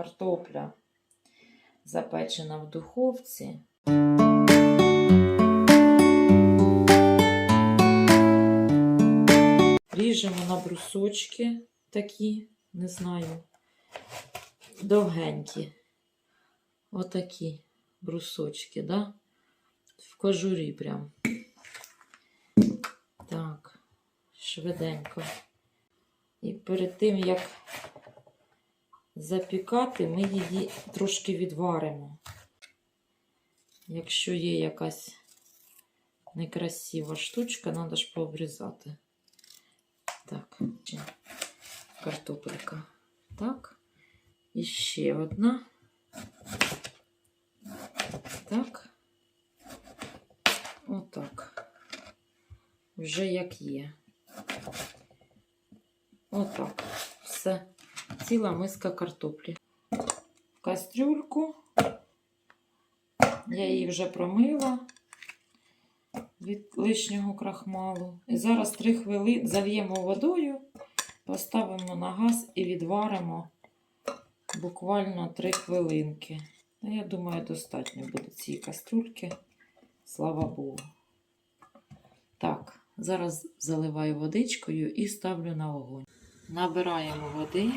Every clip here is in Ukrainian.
картопля запечена в духовці. Ріжемо на брусочки такі, не знаю, довгенькі. Отакі брусочки, да? В кожурі прям. Так, швиденько. І перед тим, як запікати, ми її трошки відваримо. Якщо є якась некрасива штучка, треба ж пообрізати. Так, картопелька. Так. І ще одна. Так. Отак. Вже як є. Отак. Все. Ціла миска картоплі. В кастрюльку. Я її вже промила від лишнього крахмалу. І зараз 3 хвилини зав'ємо водою, поставимо на газ і відваримо буквально 3 хвилинки. Ну, я думаю, достатньо буде цієї кастрюльки. Слава Богу. Так, зараз заливаю водичкою і ставлю на вогонь. Набираємо води,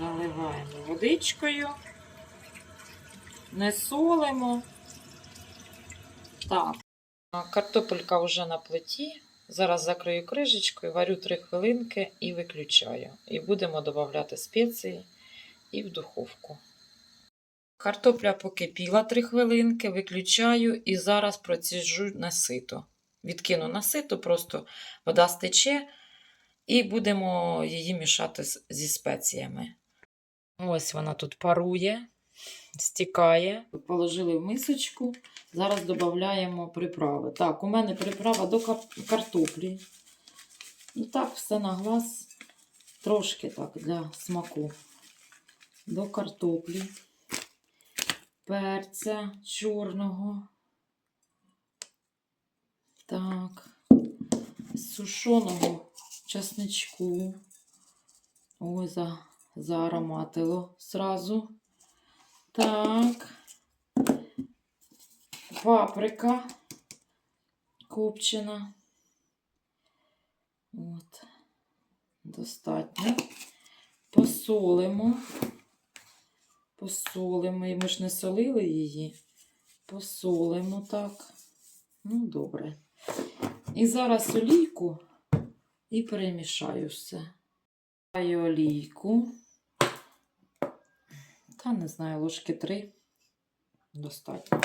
заливаємо водичкою, не солимо. Так, картопелька вже на плиті. Зараз закрию кришечкою, варю 3 хвилинки і виключаю. І будемо додавати спеції і в духовку. Картопля покипіла 3 хвилинки, виключаю і зараз проціжу на сито. Відкину на сито, просто вода стече, і будемо її мішати зі спеціями. Ось вона тут парує, стікає. Положили в мисочку. Зараз додаємо приправи. Так, у мене приправа до картоплі. І так, все на глаз, трошки так для смаку. До картоплі, перця чорного. Так, сушеного часничку. Ой, за, заароматило зразу. Так. Паприка копчена. От. Достатньо. Посолимо. Посолимо. І Ми ж не солили її. Посолимо так. Ну, добре. І зараз олійку і перемішаю все. Даю олійку. Та не знаю, ложки три. Достатньо.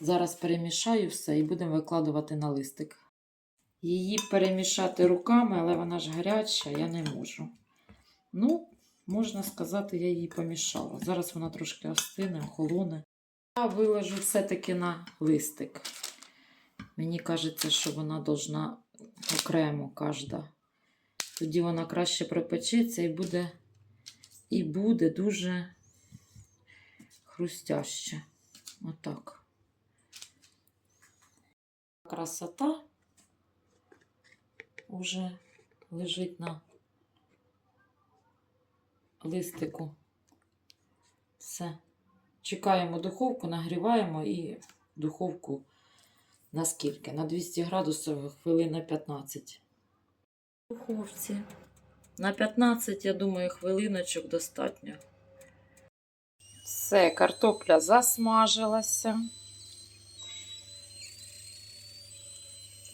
Зараз перемішаю все і будемо викладувати на листик. Її перемішати руками, але вона ж гаряча, я не можу. Ну, можна сказати, я її помішала. Зараз вона трошки остине, охолоне. Я виложу все-таки на листик. Мені кажеться, що вона должна окремо кожна. Тоді вона краще пропечеться і буде, і буде дуже хрустяще. Отак. Красота уже лежить на листику. Все. Чекаємо духовку, нагріваємо і духовку на скільки? На 200 градусів хвилин на 15. Духовці. На 15, я думаю, хвилиночок достатньо. Все, картопля засмажилася.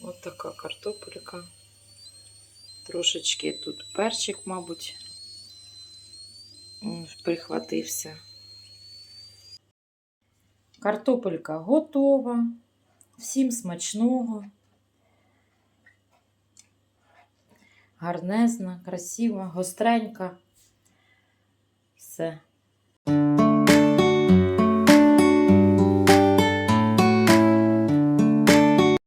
Ось така картопелька. Трошечки тут перчик, мабуть, прихватився. Картопелька готова. Всім смачного. Гарнезна, красива, гостренька. Все.